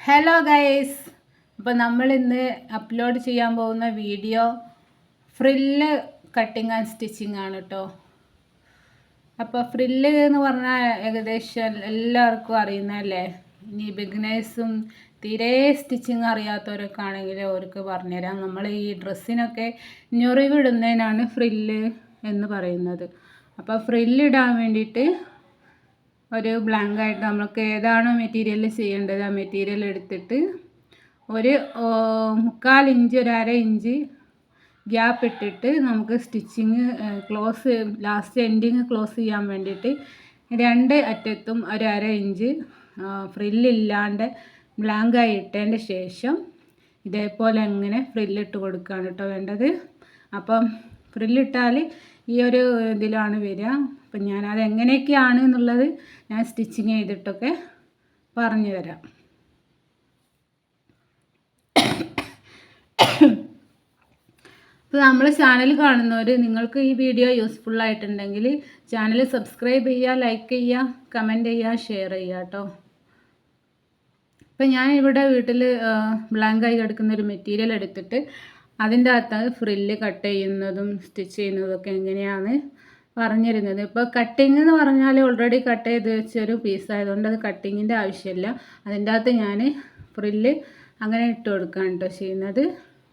Hello guys അപ്പോൾ നമ്മൾ ഇന്ന് അപ്ലോഡ് ചെയ്യാൻ പോകുന്ന video frill cutting and stitching ആണ് കേട്ടോ അപ്പോൾ ഫ്രില്ല് എന്ന് പറഞ്ഞാൽ ഏകദേശം എല്ലാവർക്കും അറിയുന്നതല്ലേ ഇനി ബിഗിനേഴ്സും തീരെ സ്റ്റിച്ചിങ് അറിയാത്തവരൊക്കെ ആണെങ്കിൽ അവർക്ക് പറഞ്ഞുതരാം. നമ്മൾ ഈ ഡ്രസ്സിനൊക്കെ ഞൊറിവിടുന്നതിനാണ് ഫ്രില്ല് എന്ന് പറയുന്നത്. അപ്പോൾ ഫ്രില്ലിടാൻ വേണ്ടിയിട്ട് ഒരു ബ്ലാങ്ക് ആയിട്ട് നമുക്ക് ഏതാണോ മെറ്റീരിയൽ ചെയ്യേണ്ടത് ആ മെറ്റീരിയൽ എടുത്തിട്ട് ഒരു മുക്കാൽ ഇഞ്ച് ഒരു അര ഇഞ്ച് ഗ്യാപ്പ് ഇട്ടിട്ട് നമുക്ക് stitching close last ending close ചെയ്യാൻ വേണ്ടിയിട്ട് രണ്ട് അറ്റത്തും ഒരു അര ഇഞ്ച് ഫ്രില്ലില്ലാണ്ട് ബ്ലാങ്കായി ഇട്ടതിന്റെ ശേഷം ഇതേപോലെ അങ്ങനെ ഫ്രില്ലിട്ട് കൊടുക്കുകയാണ് കേട്ടോ വേണ്ടത്. അപ്പം ഫ്രില്ലിട്ടാൽ ഈ ഒരു ഇതിലാണ് വരിക. അപ്പം ഞാൻ എങ്ങനെയൊക്കെയാണ് എന്നുള്ളത് ഞാൻ സ്റ്റിച്ചിങ് ചെയ്തിട്ടൊക്കെ പറഞ്ഞു തരാം. അപ്പോൾ നമ്മൾ ചാനൽ കാണുന്നവർ നിങ്ങൾക്ക് ഈ വീഡിയോ യൂസ്ഫുൾ ആയിട്ടുണ്ടെങ്കിൽ ചാനൽ സബ്സ്ക്രൈബ് ചെയ്യുക ലൈക്ക് ചെയ്യുക കമന്റ് ചെയ്യുക ഷെയർ ചെയ്യുക കേട്ടോ. ഇപ്പം ഞാൻ ഇവിടെ വീട്ടിൽ ബ്ലാങ്കായി കിടക്കുന്ന ഒരു മെറ്റീരിയൽ എടുത്തിട്ട് അതിന്റെ അകത്ത് ഫ്രില്ല് കട്ട് ചെയ്യുന്നതും സ്റ്റിച്ച് ചെയ്യുന്നതും ഒക്കെ എങ്ങനെയാണ് പറഞ്ഞിരുന്നത്? ഇപ്പോൾ കട്ടിങ് എന്ന് പറഞ്ഞാൽ ഓൾറെഡി കട്ട് ചെയ്ത് വെച്ചൊരു പീസ് ആയതുകൊണ്ട് അത് കട്ടിങ്ങിന്റെ ആവശ്യമില്ല അതിന്റെ അകത്ത് ഞാൻ ഫ്രില്ല് അങ്ങനെ ഇട്ട് കൊടുക്കുകയാണ് കേട്ടോ ചെയ്യുന്നത്.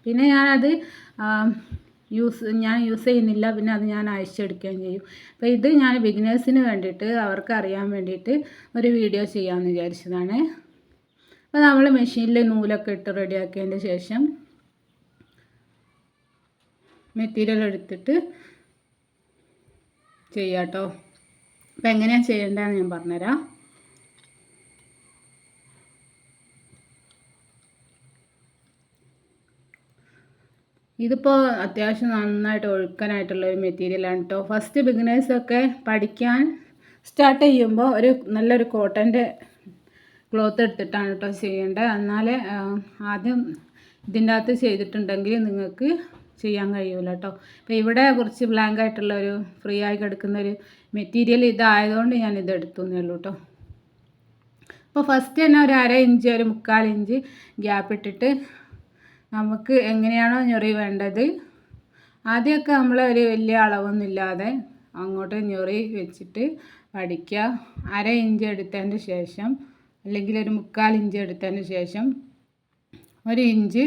പിന്നെ ഞാനത് യൂസ് ഞാൻ യൂസ് ചെയ്യുന്നില്ല. പിന്നെ അത് ഞാൻ അയച്ചെടുക്കുകയും ചെയ്യും. അപ്പോൾ ഇത് ഞാൻ ബിഗിനേഴ്സിന് വേണ്ടിയിട്ട് അവർക്ക് അറിയാൻ വേണ്ടിയിട്ട് ഒരു വീഡിയോ ചെയ്യാമെന്ന് വിചാരിച്ചതാണ്. അപ്പോൾ നമ്മൾ മെഷീനിൽ നൂലൊക്കെ ഇട്ട് റെഡിയാക്കിയതിന്റെ ശേഷം മെറ്റീരിയൽ എടുത്തിട്ട് ചെയ്യാം കേട്ടോ അപ്പം എങ്ങനെയാണ് ചെയ്യേണ്ടതെന്ന് ഞാൻ പറഞ്ഞുതരാം. ഇതിപ്പോൾ അത്യാവശ്യം നന്നായിട്ട് ഒഴുക്കാനായിട്ടുള്ള ഒരു മെറ്റീരിയലാണ് കേട്ടോ ഫസ്റ്റ് ബിഗിനേഴ്സൊക്കെ പഠിക്കാൻ സ്റ്റാർട്ട് ചെയ്യുമ്പോൾ ഒരു നല്ലൊരു കോട്ടന്റെ ക്ലോത്ത് എടുത്തിട്ടാണ് കേട്ടോ ചെയ്യേണ്ടത്. എന്നാൽ ആദ്യം ഇതിന്റെ അകത്ത് ചെയ്തിട്ടുണ്ടെങ്കിൽ നിങ്ങൾക്ക് ചെയ്യാൻ കഴിയൂല കേട്ടോ അപ്പോൾ ഇവിടെ കുറച്ച് ബ്ലാങ്ക് ആയിട്ടുള്ള ഒരു ഫ്രീ ആയി കിടക്കുന്ന ഒരു മെറ്റീരിയൽ ഇതായതുകൊണ്ട് ഞാൻ ഇത് എടുത്തു എന്നേ ഉള്ളൂ കേട്ടോ അപ്പോൾ ഫസ്റ്റ് തന്നെ ഒരു അര ഇഞ്ച് ഒരു മുക്കാൽ ഇഞ്ച് ഗ്യാപ്പ് ഇട്ടിട്ട് നമുക്ക് എങ്ങനെയാണോ ഞൊറി വേണ്ടത്. ആദ്യമൊക്കെ നമ്മൾ ഒരു വലിയ അളവൊന്നുമില്ലാതെ അങ്ങോട്ട് ഞൊറി വെച്ചിട്ട് പഠിക്കുക അര ഇഞ്ച് എടുത്തതിന് ശേഷം അല്ലെങ്കിൽ ഒരു മുക്കാൽ ഇഞ്ച് എടുത്തതിന് ശേഷം ഒരു ഇഞ്ച്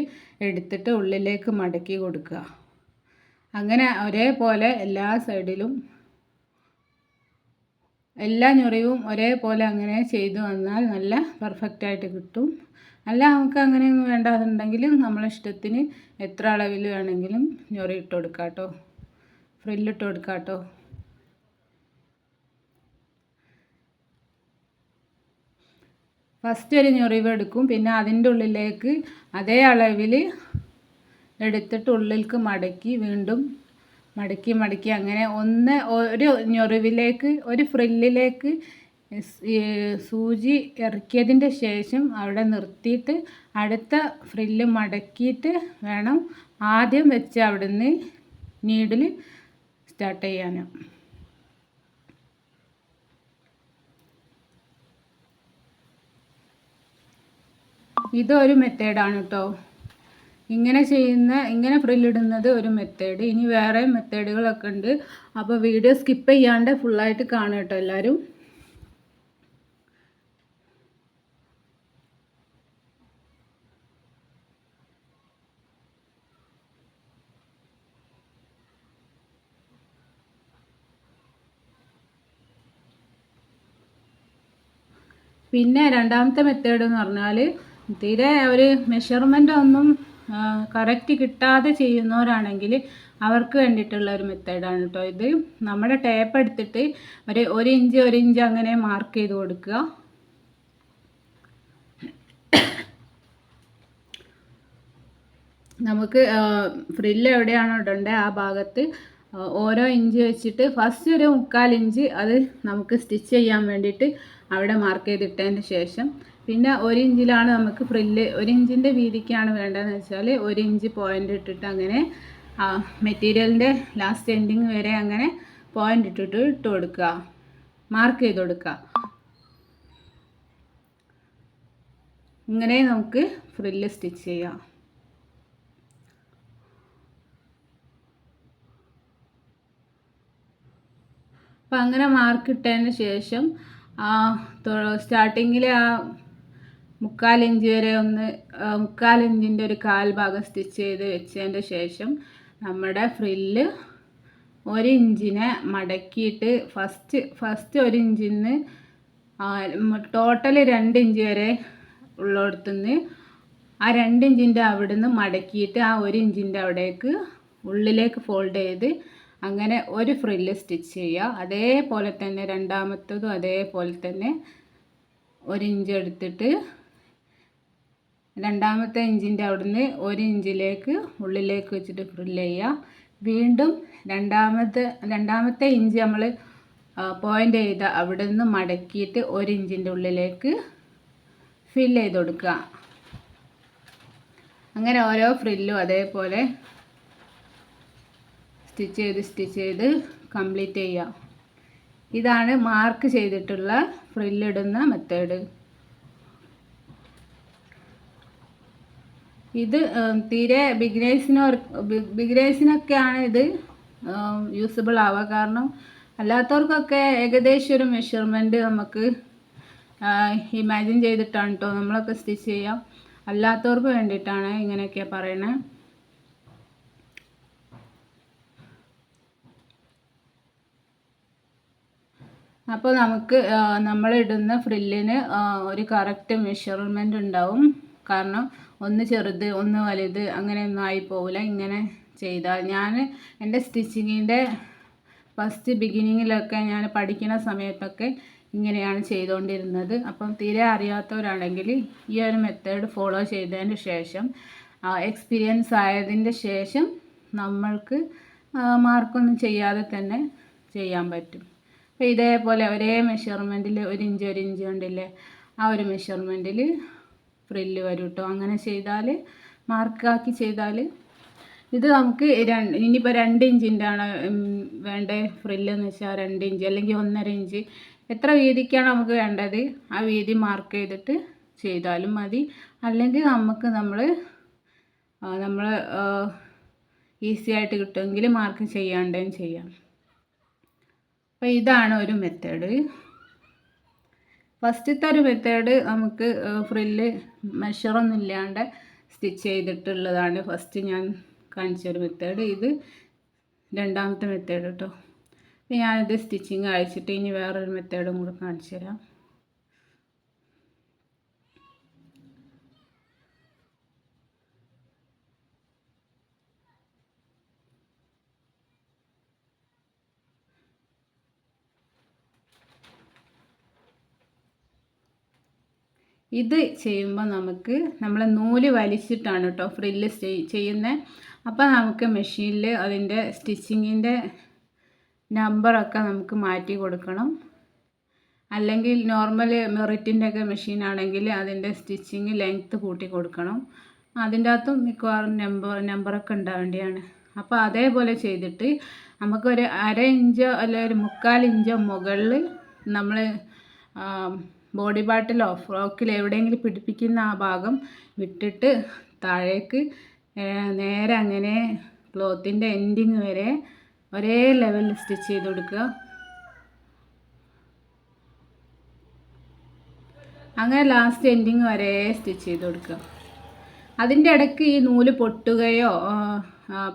എടുത്തിട്ട് ഉള്ളിലേക്ക് മടക്കി കൊടുക്കുക. അങ്ങനെ ഒരേപോലെ എല്ലാ സൈഡിലും എല്ലാ ഞൊറിവും ഒരേപോലെ അങ്ങനെ ചെയ്തു വന്നാൽ നല്ല പെർഫെക്റ്റ് ആയിട്ട് കിട്ടും. അല്ല നമുക്ക് അങ്ങനെയൊന്നും വേണ്ടാതുണ്ടെങ്കിൽ നമ്മളിഷ്ടത്തിന് എത്ര അളവിൽ വേണമെങ്കിലും ഞൊറി ഇട്ട് കൊടുക്കാം കേട്ടോ ഫ്രില്ലിട്ട് കൊടുക്കാം കേട്ടോ ഫസ്റ്റ് ഒരു ഞൊറിവ് എടുക്കും. പിന്നെ അതിന്റെ ഉള്ളിലേക്ക് അതേ അളവിൽ എടുത്തിട്ട് ഉള്ളിലേക്ക് മടക്കി വീണ്ടും മടക്കി മടക്കി അങ്ങനെ ഒന്ന് ഒരു ഞൊറിവിലേക്ക് ഒരു ഫ്രില്ലിലേക്ക് സൂചി ഇറക്കിയതിന്റെ ശേഷം അവിടെ നിർത്തിയിട്ട് അടുത്ത ഫ്രില്ല് മടക്കിയിട്ട് വേണം ആദ്യം വെച്ച് അവിടുന്ന് നീഡിൽ സ്റ്റാർട്ട് ചെയ്യാനും ഇതൊരു മെത്തേഡാണ് കേട്ടോ. ഇങ്ങനെ ചെയ്യുന്ന ഇങ്ങനെ ഫ്രില്ലിടുന്നത് ഒരു മെത്തേഡ്. ഇനി വേറെ മെത്തേഡുകളൊക്കെ ഉണ്ട്. അപ്പോൾ വീഡിയോ സ്കിപ്പ് ചെയ്യാണ്ട് ഫുള്ളായിട്ട് കാണുക കേട്ടോ എല്ലാവരും. പിന്നെ രണ്ടാമത്തെ മെത്തേഡ് എന്ന് പറഞ്ഞാൽ തീരെ ഒരു മെഷർമെന്റ് ഒന്നും കറക്റ്റ് കിട്ടാതെ ചെയ്യുന്നവരാണെങ്കിൽ അവർക്ക് വേണ്ടിയിട്ടുള്ള ഒരു മെത്തേഡാണ് കേട്ടോ ഇത്. നമ്മുടെ ടേപ്പ് എടുത്തിട്ട് ഒരു ഒരു ഇഞ്ച് ഒരു ഇഞ്ച് അങ്ങനെ മാർക്ക് ചെയ്ത് കൊടുക്കുക. നമുക്ക് ഫ്രില്ല് എവിടെയാണോ ഇടേണ്ടത് ആ ഭാഗത്ത് ഓരോ ഇഞ്ച് വെച്ചിട്ട് ഫസ്റ്റ് ഒരു മുക്കാൽ ഇഞ്ച് അത് നമുക്ക് സ്റ്റിച്ച് ചെയ്യാൻ വേണ്ടിയിട്ട് അവിടെ മാർക്ക് ചെയ്തിട്ടതിന് ശേഷം പിന്നെ ഒരു ഇഞ്ചിലാണ് നമുക്ക് ഫ്രില്ല്. ഒരു ഇഞ്ചിന്റെ വീതിക്കാണ് വേണ്ടതെന്ന് വെച്ചാൽ ഒരു ഇഞ്ച് പോയിന്റ് ഇട്ടിട്ട് അങ്ങനെ മെറ്റീരിയലിന്റെ ലാസ്റ്റ് എൻഡിങ് വരെ അങ്ങനെ പോയിന്റ് ഇട്ടിട്ട് ഇട്ട് കൊടുക്കുക. മാർക്ക് ചെയ്ത് കൊടുക്കുക. ഇങ്ങനെ നമുക്ക് ഫ്രില്ല് സ്റ്റിച്ച് ചെയ്യാം. അപ്പം അങ്ങനെ മാർക്ക് ഇട്ടതിന് ശേഷം സ്റ്റാർട്ടിങ്ങിലെ ആ മുക്കാൽ ഇഞ്ച് വരെ ഒന്ന് മുക്കാൽ ഇഞ്ചിന്റെ ഒരു കാൽ ഭാഗം സ്റ്റിച്ച് ചെയ്ത് വെച്ചതിന്റെ ശേഷം നമ്മുടെ ഫ്രില്ല് ഒരു ഇഞ്ചിനെ മടക്കിയിട്ട് ഫസ്റ്റ് ഫസ്റ്റ് ഒരു ഇഞ്ചിൽ നിന്ന് ടോട്ടൽ രണ്ട് ഇഞ്ച് വരെ ഉള്ളിടത്തുനിന്ന് ആ രണ്ട് ഇഞ്ചിന്റെ അവിടെ നിന്ന് മടക്കിയിട്ട് ആ ഒരു ഇഞ്ചിന്റെ അവിടേക്ക് ഉള്ളിലേക്ക് ഫോൾഡ് ചെയ്ത് അങ്ങനെ ഒരു ഫ്രില്ല് സ്റ്റിച്ച് ചെയ്യുക. അതേപോലെ തന്നെ രണ്ടാമത്തതും അതേപോലെ തന്നെ ഒരു ഇഞ്ച് എടുത്തിട്ട് രണ്ടാമത്തെ ഇഞ്ചിന്റെ അവിടുന്ന് ഒരു ഇഞ്ചിലേക്ക് ഉള്ളിലേക്ക് വെച്ചിട്ട് ഫ്രില്ല് ചെയ്യുക. വീണ്ടും രണ്ടാമത്തെ രണ്ടാമത്തെ ഇഞ്ച് നമ്മൾ പോയിന്റ് ചെയ്ത് അവിടെ നിന്ന് മടക്കിയിട്ട് ഒരു ഇഞ്ചിന്റെ ഉള്ളിലേക്ക് ഫിൽ ചെയ്ത് കൊടുക്കുക. അങ്ങനെ ഓരോ ഫ്രില്ലും അതേപോലെ സ്റ്റിച്ച് ചെയ്ത് സ്റ്റിച്ച് ചെയ്ത് കംപ്ലീറ്റ് ചെയ്യുക. ഇതാണ് മാർക്ക് ചെയ്തിട്ടുള്ള ഫ്രില്ലിടുന്ന മെത്തേഡ് ഇത് തീരെ ബിഗിനേഴ്സിനോ ബിഗിനേഴ്സിനൊക്കെയാണ് ഇത് യൂസബിൾ ആവുക. കാരണം അല്ലാത്തവർക്കൊക്കെ ഏകദേശം ഒരു മെഷർമെന്റ് നമുക്ക് ഇമാജിൻ ചെയ്തിട്ടാണ് കേട്ടോ നമ്മളൊക്കെ സ്റ്റിച്ച് ചെയ്യാം. അല്ലാത്തവർക്ക് വേണ്ടിയിട്ടാണ് ഇങ്ങനെയൊക്കെ പറയണേ. അപ്പോൾ നമുക്ക് നമ്മളിടുന്ന ഫ്രില്ലിന് ഒരു കറക്റ്റ് മെഷർമെന്റ് ഉണ്ടാവും. കാരണം ഒന്ന് ചെറുത് ഒന്ന് വലുത് അങ്ങനെയൊന്നും ആയി പോവില്ല ഇങ്ങനെ ചെയ്താൽ ഞാൻ എന്റെ സ്റ്റിച്ചിങ്ങിന്റെ ഫസ്റ്റ് ബിഗിനിങ്ങിലൊക്കെ ഞാൻ പഠിക്കുന്ന സമയത്തൊക്കെ ഇങ്ങനെയാണ് ചെയ്തുകൊണ്ടിരുന്നത്. അപ്പം തീരെ അറിയാത്തവരാണെങ്കിൽ ഈ ഒരു മെത്തേഡ് ഫോളോ ചെയ്തതിന് ശേഷം എക്സ്പീരിയൻസ് ആയതിന്റെ ശേഷം നമ്മൾക്ക് മാർക്കൊന്നും ചെയ്യാതെ തന്നെ ചെയ്യാൻ പറ്റും. അപ്പോൾ ഇതേപോലെ ഒരേ മെഷർമെന്റിൽ ഒരു ഇഞ്ച് ഒരു ഇഞ്ച് ഉണ്ടല്ലേ ആ ഒരു മെഷർമെന്റിൽ ഫ്രില്ല് വരും കേട്ടോ അങ്ങനെ ചെയ്താൽ മാർക്കാക്കി ചെയ്താൽ ഇത് നമുക്ക് രണ്ട് ഇനിയിപ്പോൾ രണ്ട് ഇഞ്ചിന്റെ ആണ് വേണ്ട ഫ്രില്ലെന്ന് വെച്ചാൽ രണ്ട് ഇഞ്ച് അല്ലെങ്കിൽ ഒന്നര ഇഞ്ച്. എത്ര വീതിക്കാണ് നമുക്ക് വേണ്ടത് ആ വീതി മാർക്ക് ചെയ്തിട്ട് ചെയ്താലും മതി. അല്ലെങ്കിൽ നമുക്ക് നമ്മൾ നമ്മൾ ഈസി ആയിട്ട് കിട്ടുമെങ്കിൽ മാർക്ക് ചെയ്യാണ്ടേം ചെയ്യാം. അപ്പോൾ ഇതാണ് ഒരു മെത്തേഡ് ഫസ്റ്റത്തെ ഒരു മെത്തേഡ് നമുക്ക് ഫ്രില്ല് മെഷറൊന്നും ഇല്ലാണ്ട് സ്റ്റിച്ച് ചെയ്തിട്ടുള്ളതാണ്. ഫസ്റ്റ് ഞാൻ കാണിച്ച ഒരു മെത്തേഡ്. ഇത് രണ്ടാമത്തെ മെത്തേഡ് കേട്ടോ ഞാനിത് സ്റ്റിച്ചിങ് അയച്ചിട്ട് ഇനി വേറൊരു മെത്തേഡും കൂടെ കാണിച്ചു തരാം ഇത് ചെയ്യുമ്പോൾ നമുക്ക് നമ്മളെ നൂൽ വലിച്ചിട്ടാണ് കേട്ടോ ഫ്രില്ല് ചെയ്യുന്നത് അപ്പോൾ നമുക്ക് മെഷീനിൽ അതിന്റെ സ്റ്റിച്ചിങ്ങിന്റെ നമ്പറൊക്കെ നമുക്ക് മാറ്റി കൊടുക്കണം. അല്ലെങ്കിൽ നോർമൽ മെറിറ്റിന്റെ ഒക്കെ മെഷീൻ ആണെങ്കിൽ അതിന്റെ സ്റ്റിച്ചിങ് ലെങ്ത്ത് കൂട്ടി കൊടുക്കണം. അതിന്റെ അകത്തും മിക്കവാറും നമ്പർ നമ്പറൊക്കെ ഉണ്ടാവേണ്ടിയാണ്. അപ്പോൾ അതേപോലെ ചെയ്തിട്ട് നമുക്കൊരു അര ഇഞ്ചോ അല്ലെങ്കിൽ ഒരു മുക്കാൽ ഇഞ്ചോ മുകളിൽ നമ്മൾ ബോഡി പാർട്ടിലോ ഫ്രോക്കിൽ എവിടെയെങ്കിലും പിടിപ്പിക്കുന്ന ആ ഭാഗം വിട്ടിട്ട് താഴേക്ക് നേരെ അങ്ങനെ ക്ലോത്തിന്റെ എൻഡിങ് വരെ ഒരേ ലെവലിൽ സ്റ്റിച്ച് ചെയ്ത് കൊടുക്കുക. അങ്ങനെ ലാസ്റ്റ് എൻഡിങ് വരെ സ്റ്റിച്ച് ചെയ്ത് കൊടുക്കുക. അതിന്റെ ഇടയ്ക്ക് ഈ നൂൽ പൊട്ടുകയോ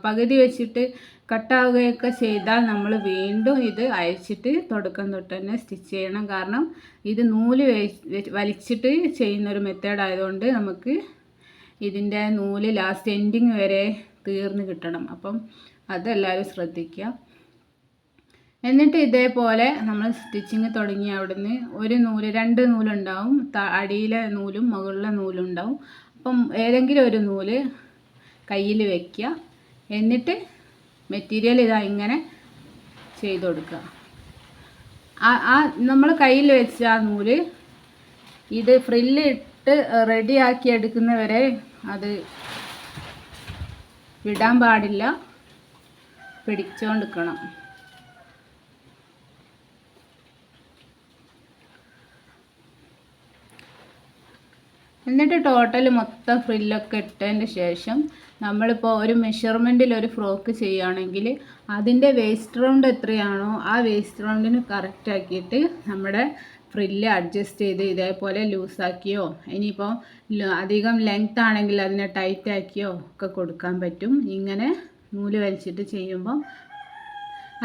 പകുതി വെച്ചിട്ട് കട്ടാവുകയൊക്കെ ചെയ്താൽ നമ്മൾ വീണ്ടും ഇത് അയച്ചിട്ട് തുടക്കം തൊട്ട് തന്നെ സ്റ്റിച്ച് ചെയ്യണം. കാരണം ഇത് നൂൽ വലിച്ചിട്ട് ചെയ്യുന്നൊരു മെത്തേഡ് ആയതുകൊണ്ട് നമുക്ക് ഇതിന്റെ നൂൽ ലാസ്റ്റ് എൻഡിങ് വരെ തീർന്ന് കിട്ടണം. അപ്പം അതെല്ലാവരും ശ്രദ്ധിക്കുക. എന്നിട്ട് ഇതേപോലെ നമ്മൾ സ്റ്റിച്ചിങ് തുടങ്ങി അവിടുന്ന് ഒരു നൂൽ രണ്ട് നൂലുണ്ടാവും. അടിയിലെ നൂലും മുകളിലെ നൂലും ഉണ്ടാവും അപ്പം ഏതെങ്കിലും ഒരു നൂൽ കയ്യിൽ വയ്ക്കുക എന്നിട്ട് മെറ്റീരിയൽ ഇതാ ഇങ്ങനെ ചെയ്ത് കൊടുക്കുക. ആ ആ നമ്മൾ കയ്യിൽ വെച്ച ആ നൂൽ ഇത് ഫ്രില്ല് ഇട്ട് റെഡിയാക്കി എടുക്കുന്നവരെ അത് വിടാൻ പാടില്ല. പിടിച്ചുകൊണ്ടിരിക്കണം എന്നിട്ട് ടോട്ടൽ മൊത്തം ഫ്രില്ലൊക്കെ ഇട്ടതിന് ശേഷം നമ്മളിപ്പോൾ ഒരു മെഷർമെന്റിൽ ഒരു ഫ്രോക്ക് ചെയ്യുകയാണെങ്കിൽ അതിന്റെ വേസ്റ്റ് റൗണ്ട് എത്രയാണോ ആ വേസ്റ്റ് റൗണ്ടിന് കറക്റ്റ് ആക്കിയിട്ട് നമ്മുടെ ഫ്രില്ല് അഡ്ജസ്റ്റ് ചെയ്ത് ഇതേപോലെ ലൂസാക്കിയോ ഇനിയിപ്പോൾ അധികം ലെങ്ത് ആണെങ്കിൽ അതിനെ ടൈറ്റ് ആക്കിയോ ഒക്കെ കൊടുക്കാൻ പറ്റും. ഇങ്ങനെ നൂൽ വലിച്ചിട്ട് ചെയ്യുമ്പോൾ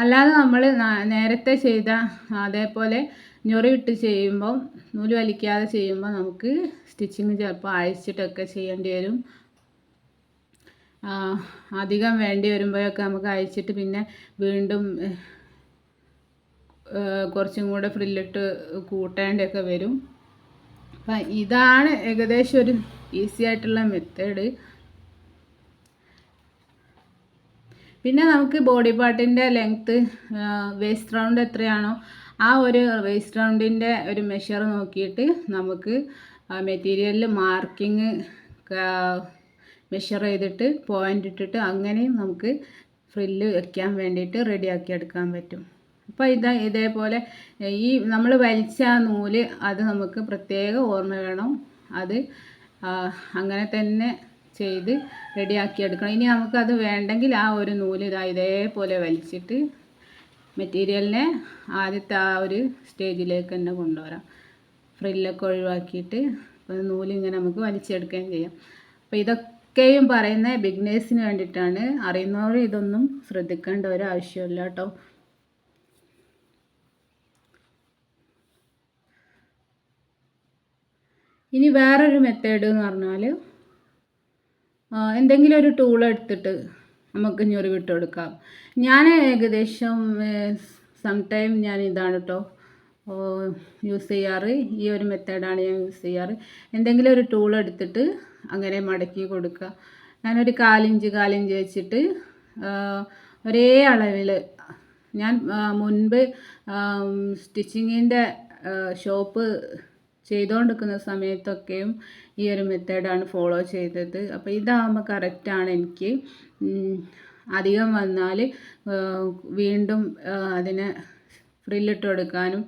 അല്ലാതെ നമ്മൾ നേരത്തെ ചെയ്ത അതേപോലെ ഞൊറിയിട്ട് ചെയ്യുമ്പം നൂൽ വലിക്കാതെ ചെയ്യുമ്പോൾ നമുക്ക് സ്റ്റിച്ചിങ് ചിലപ്പോൾ അഴിച്ചിട്ടൊക്കെ ചെയ്യേണ്ടി വരും. അധികം വേണ്ടി വരുമ്പോഴൊക്കെ നമുക്ക് അഴിച്ചിട്ട് പിന്നെ വീണ്ടും കുറച്ചും കൂടെ ഫ്രില്ലിട്ട് കൂട്ടേണ്ടിയൊക്കെ വരും. അപ്പം ഇതാണ് ഏകദേശം ഒരു ഈസി ആയിട്ടുള്ള മെത്തേഡ്. പിന്നെ നമുക്ക് ബോഡി പാർട്ടിന്റെ ലെങ്ത്ത് വേസ്റ്റ് റൗണ്ട് എത്രയാണോ ആ ഒരു വേസ്റ്റ് റൗണ്ടിന്റെ ഒരു മെഷർ നോക്കിയിട്ട് നമുക്ക് മെറ്റീരിയലിൽ മാർക്കിങ് മെഷർ ചെയ്തിട്ട് പോയിന്റ് ഇട്ടിട്ട് അങ്ങനെയും നമുക്ക് ഫ്രില്ല് വയ്ക്കാൻ വേണ്ടിയിട്ട് റെഡിയാക്കി എടുക്കാൻ പറ്റും. അപ്പോൾ ഇതാ ഇതേപോലെ ഈ നമ്മൾ വലിച്ച നൂൽ അത് നമുക്ക് പ്രത്യേക ഓർമ്മ വേണം. അത് അങ്ങനെ തന്നെ ചെയ്ത് റെഡിയാക്കി എടുക്കണം. ഇനി നമുക്കത് വേണ്ടെങ്കിൽ ആ ഒരു നൂൽ ഇതാ ഇതേപോലെ വലിച്ചിട്ട് മെറ്റീരിയലിനെ ആദ്യത്തെ ആ ഒരു സ്റ്റേജിലേക്ക് തന്നെ കൊണ്ടുവരാം. ഫ്രില്ലൊക്കെ ഒഴിവാക്കിയിട്ട് നൂലിങ്ങനെ നമുക്ക് വലിച്ചെടുക്കുകയും ചെയ്യാം. അപ്പോൾ ഇതൊക്കെയും പറയുന്ന ബിഗ്നേഴ്സിന് വേണ്ടിയിട്ടാണ്. അറിയുന്നവർ ഇതൊന്നും ശ്രദ്ധിക്കേണ്ട ഒരു ആവശ്യമില്ല കേട്ടോ. ഇനി വേറൊരു മെത്തേഡ് എന്ന് പറഞ്ഞാൽ എന്തെങ്കിലും ഒരു ടൂൾ എടുത്തിട്ട് നമുക്ക് ഞൊറി വിട്ട് കൊടുക്കാം ഞാൻ ഏകദേശം സം ടൈം ഞാൻ ഇതാണ് കേട്ടോ യൂസ് ചെയ്യാറ്. ഈ ഒരു മെത്തേഡാണ് ഞാൻ യൂസ് ചെയ്യാറ്. എന്തെങ്കിലും ഒരു ടൂൾ എടുത്തിട്ട് അങ്ങനെ മടക്കി കൊടുക്കുക. ഞാനൊരു കാലിഞ്ച് കാലിഞ്ച് വെച്ചിട്ട് ഒരേ അളവിൽ ഞാൻ മുൻപ് സ്റ്റിച്ചിങ്ങിന്റെ ഷോപ്പ് ചെയ്തുകൊണ്ടിരിക്കുന്ന സമയത്തൊക്കെയും ഈ ഒരു മെത്തേഡാണ് ഫോളോ ചെയ്തത്. അപ്പോൾ ഇതാകുമ്പോൾ കറക്റ്റാണ് എനിക്ക്. അധികം വന്നാൽ വീണ്ടും അതിനെ ഫ്രില്ലിട്ട് കൊടുക്കാനും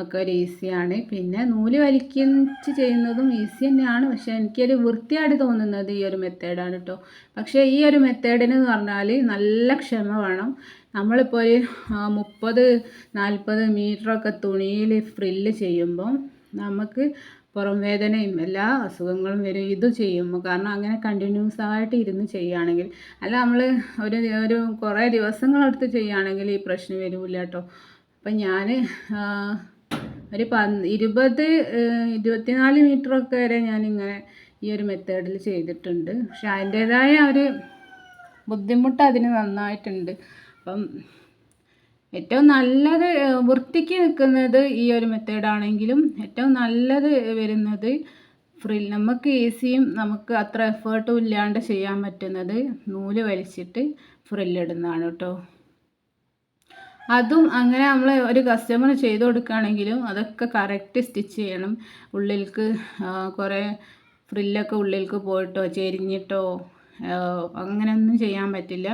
ഒക്കെ ഒരു ഈസിയാണ് പിന്നെ നൂൽ വലിക്കിച്ച് ചെയ്യുന്നതും ഈസി തന്നെയാണ്. പക്ഷേ എനിക്കൊരു വൃത്തിയായിട്ട് തോന്നുന്നത് ഈ ഒരു മെത്തേഡാണ് കേട്ടോ പക്ഷേ ഈ ഒരു മെത്തേഡിന് എന്ന് പറഞ്ഞാൽ നല്ല ക്ഷമ വേണം. നമ്മളിപ്പോൾ ഒരു മുപ്പത് നാൽപ്പത് മീറ്ററൊക്കെ തുണിയിൽ ഫ്രില്ല് ചെയ്യുമ്പം നമുക്ക് പുറം വേദനയും എല്ലാ അസുഖങ്ങളും വരും ഇത് ചെയ്യുമ്പോൾ. കാരണം അങ്ങനെ കണ്ടിന്യൂസ് ആയിട്ട് ഇരുന്ന് ചെയ്യുകയാണെങ്കിൽ അല്ല നമ്മൾ ഒരു ഒരു കുറേ ദിവസങ്ങളെടുത്ത് ചെയ്യുകയാണെങ്കിൽ ഈ പ്രശ്നം വരില്ല കേട്ടോ. അപ്പം ഞാൻ ഒരു പ ഇരുപത് ഇരുപത്തിനാല് മീറ്ററൊക്കെ വരെ ഞാനിങ്ങനെ ഈ ഒരു മെത്തേഡിൽ ചെയ്തിട്ടുണ്ട്. പക്ഷെ അതിന്റേതായ ഒരു ബുദ്ധിമുട്ട് അതിന് നന്നായിട്ടുണ്ട്. അപ്പം ഏറ്റവും നല്ലത് വൃത്തിക്ക് നിൽക്കുന്നത് ഈ ഒരു മെത്തേഡാണെങ്കിലും ഏറ്റവും നല്ലത് വരുന്നത് ഫ്രിൽ നമുക്ക് ഈസിയും നമുക്ക് അത്ര എഫേർട്ടും ഇല്ലാണ്ട് ചെയ്യാൻ പറ്റുന്നത് നൂൽ വലിച്ചിട്ട് ഫ്രില്ലിടുന്നതാണ് കേട്ടോ. അതും അങ്ങനെ നമ്മൾ ഒരു കസ്റ്റമർ ചെയ്ത് കൊടുക്കുകയാണെങ്കിലും അതൊക്കെ കറക്റ്റ് സ്റ്റിച്ച് ചെയ്യണം. ഉള്ളിൽക്ക് കുറേ ഫ്രില്ലൊക്കെ ഉള്ളിൽക്ക് പോയിട്ടോ ചെരിഞ്ഞിട്ടോ അങ്ങനെയൊന്നും ചെയ്യാൻ പറ്റില്ല.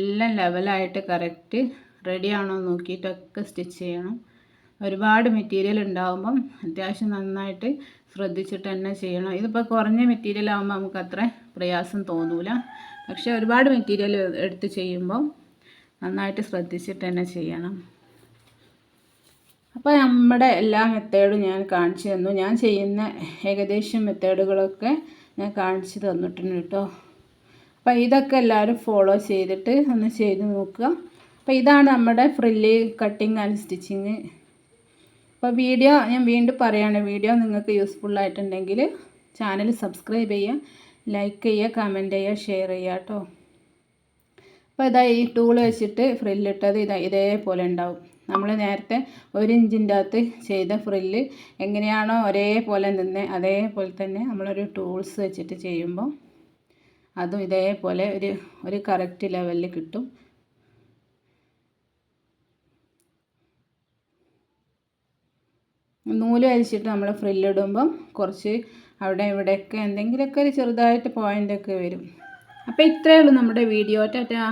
എല്ലാം ലെവലായിട്ട് കറക്റ്റ് റെഡിയാണോ നോക്കിയിട്ടൊക്കെ സ്റ്റിച്ച് ചെയ്യണം. ഒരുപാട് മെറ്റീരിയൽ ഉണ്ടാകുമ്പം അത്യാവശ്യം നന്നായിട്ട് ശ്രദ്ധിച്ചിട്ട് തന്നെ ചെയ്യണം. ഇതിപ്പോൾ കുറഞ്ഞ മെറ്റീരിയൽ ആകുമ്പോൾ നമുക്ക് അത്ര പ്രയാസം തോന്നൂല. പക്ഷേ ഒരുപാട് മെറ്റീരിയൽ എടുത്ത് ചെയ്യുമ്പോൾ നന്നായിട്ട് ശ്രദ്ധിച്ചിട്ട് തന്നെ ചെയ്യണം. അപ്പോൾ നമ്മുടെ എല്ലാ മെത്തേഡും ഞാൻ കാണിച്ചു തന്നു. ഞാൻ ചെയ്യുന്ന ഏകദേശം മെത്തേഡുകളൊക്കെ ഞാൻ കാണിച്ചു തന്നിട്ടുണ്ട് കേട്ടോ. അപ്പോൾ ഇതൊക്കെ എല്ലാവരും ഫോളോ ചെയ്തിട്ട് ഒന്ന് ചെയ്ത് നോക്കുക. അപ്പോൾ ഇതാണ് നമ്മുടെ ഫ്രില്ല് കട്ടിങ് ആൻഡ് സ്റ്റിച്ചിങ് അപ്പോൾ വീഡിയോ ഞാൻ വീണ്ടും പറയുകയാണ് വീഡിയോ നിങ്ങൾക്ക് യൂസ്ഫുൾ ആയിട്ടുണ്ടെങ്കിൽ ചാനൽ സബ്സ്ക്രൈബ് ചെയ്യുക ലൈക്ക് ചെയ്യുക കമന്റ് ചെയ്യുക ഷെയർ ചെയ്യുക കേട്ടോ അപ്പോൾ ഇതാ ഈ ടൂൾ വെച്ചിട്ട് ഫ്രില്ലിട്ടത് ഇതാ ഇതേപോലെ ഉണ്ടാവും. നമ്മൾ നേരത്തെ ഒരു ഇഞ്ചിന്റെ അകത്ത് ചെയ്ത ഫ്രില്ല് എങ്ങനെയാണോ ഒരേപോലെ നിന്ന് അതേപോലെ തന്നെ നമ്മളൊരു ടൂൾസ് വെച്ചിട്ട് ചെയ്യുമ്പോൾ അതും ഇതേപോലെ ഒരു ഒരു കറക്റ്റ് ലെവലിൽ കിട്ടും. നൂൽ വലിച്ചിട്ട് നമ്മൾ ഫ്രില്ലിടുമ്പം കുറച്ച് അവിടെ ഇവിടെയൊക്കെ എന്തെങ്കിലുമൊക്കെ ഒരു ചെറുതായിട്ട് പോയിന്റൊക്കെ വരും. അപ്പോൾ ഇത്രയേ ഉള്ളൂ നമ്മുടെ വീഡിയോ ടാറ്റാ.